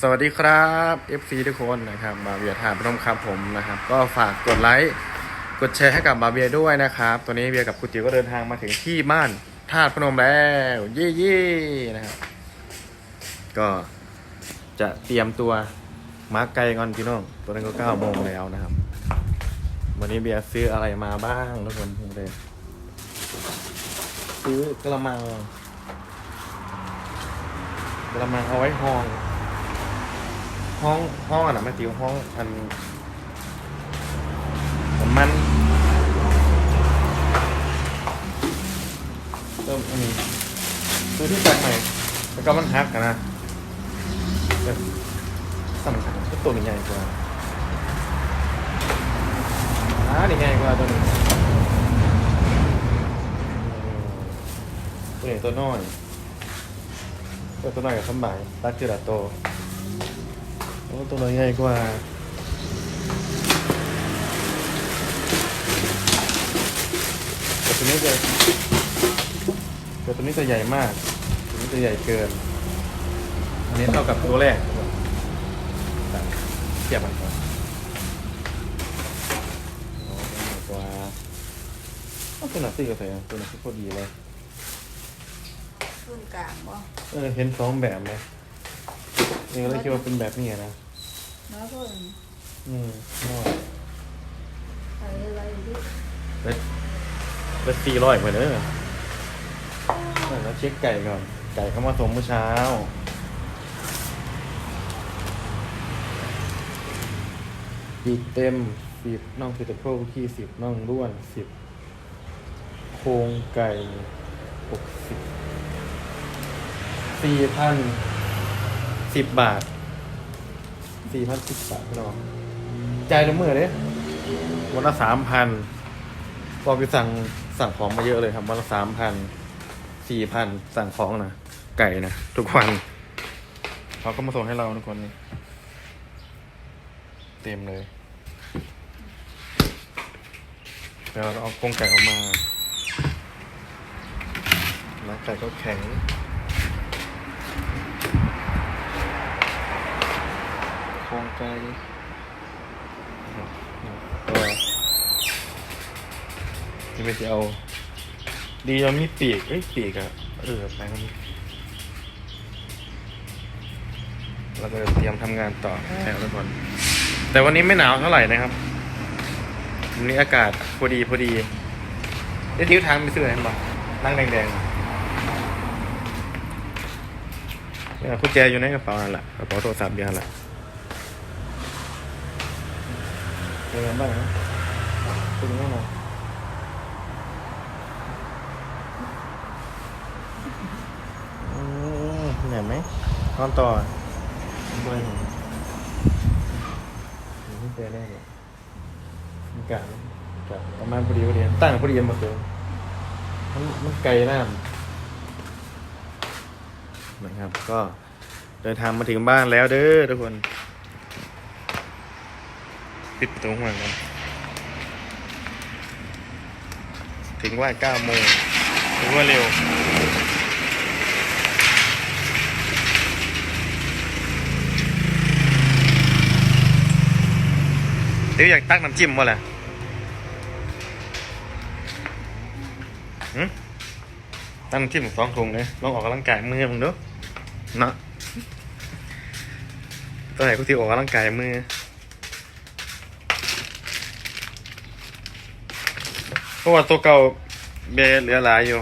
สวัสดีครับ FC ทุกคนนะครับบาเบียทานพนมครับผมนะครับ ก็ฝากกดไลค์กดแชร์ให้กับบาเบียด้วยนะครับตัวนี้เบียกับคุณจิ๋วก็เดินทางมาถึงที่บ้านธาตุพนมแล้วเย่เย่นะครับ ก็จะเตรียมตัวมาร์กไกลก่อนพี่น้องตัวนั้นก็9โมงแล้วนะครับ วันนี้เบียร์ซื้ออะไรมาบ้างทุกคนเลยซื้อกระมังกระมังเอาไว้ห้อง ห้องห้องอันนั้นไม่ติวห้องอันมันเริ่มอันนี้ซื้อที่ตักใหม่แล้วก็มันฮักกันนะสำคัญก็ตัวมันใหญ่กว่าอ่านี่ใหญ่กว่าตัวนี้ตัวนี้ตัวน้อยตัวน้อยกับสมบัยตัดคือละโต โอ้ตัวน้อยใหญ่กว่าแต่ตัวนี้จะแต่ตัวนี้จะใหญ่มาก ตัวนี้จะใหญ่เกิน อันนี้เท่ากับตัวแรกเทียบกันก่อนโอ้ตัวใหญ่กว่าอ้าวตัวหนักตีกับใส่ตัวหนักที่พอดีเลยรุ่นกลางบ่เออเห็นสองแบบเลย นี่เลยคิดว่าเป็นแบบนี้นะน้อยเพิ่นอืมน้อยอะไรอะไรที่เบ็ดเบ็ดสี่ร้อยไปเด้อแล้วเช็คไก่ก่อน ไก่เข้ามาส่งเมื่อเช้า ปีกเต็มสิบน่องฟิตโครขี้สิบน่องด้วนสิบโครงไก่หกสิบสี่พัน สิบบาทสี่พันสิบบาทพี่น้องจ่ายละเมื่อเด้วันละสามพันบอกไปสั่งสั่งของมาเยอะเลยครับวันละสามพันสี่พันสั่งของนะไก่นะทุกวันเขาก็มาส่งให้เราทุกคนนี่เต็มเลยเดี๋ยวเราเอากรงไก่ออกมาแล้วไก่ก็แข็ง คงไก่ก็ที่ไม่จะเอา ดีเรามีปีกเอ้ยปีกอะเออไปมันเราก็เตรียมทำงานต่อแล้วทุกคนแต่วันนี้ไม่หนาวเท่าไหร่นะครับวันนี้อากาศพอดีพอดีได้ทิ้วทางไปซื้ออะไรบ้างนั่งแดงๆเนี่ยกุญแจอยู่ในกระเป๋านั่นแหละกระเป๋าโทรศัพท์อยู่นั่นแหละ เป็นไงบ้างนะเป็นยังไงบ้างอืมเหนื่อยไหมนอนต่อด้วยเห็นเห็นที่เจอแน่เลยมันกะกะประมาณพอดีพอดีตั้งพอดีมาเกินมันมันไกลน้ำนะครับ ก็เดินทางมาถึงบ้านแล้วเด้อทุกคน ปิดประตูข้างหลังกันถึงว่าเก้าโมงถือว่าเร็ว เดี๋ยวอยากตักน้ำจิ้มวะแหละตั้งน้ำจิ้มสองถุงเลยลองออกกำลังกายมือมึงดูเนาะตัวไหนกูที่ออกกำลังกายมือ เพราะว่าตัวเก่าเบเหลือหลายอยู่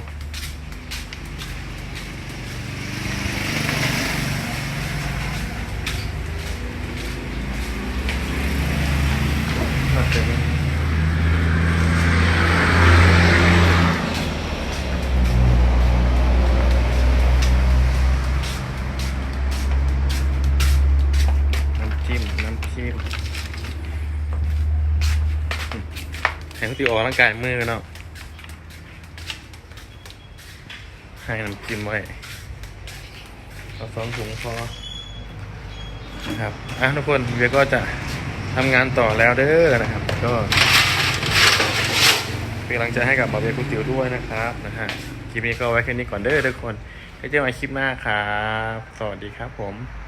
แข็งติวออกกำลังกายมือเนาะให้น้ำจิ้มไว้เอาสองถุงพอนะครับอะทุกคนเวียก็จะทำงานต่อแล้วเด้อนะครับ ก็เป็นกำลังใจให้กับบาเบียคุณติ๋วด้วยนะครับนะฮะคลิปนี้ก็ไว้แค่นี้ก่อนเด้อทุกคนไว้เจอกันใหม่คลิปหน้าครับ สวัสดีครับผม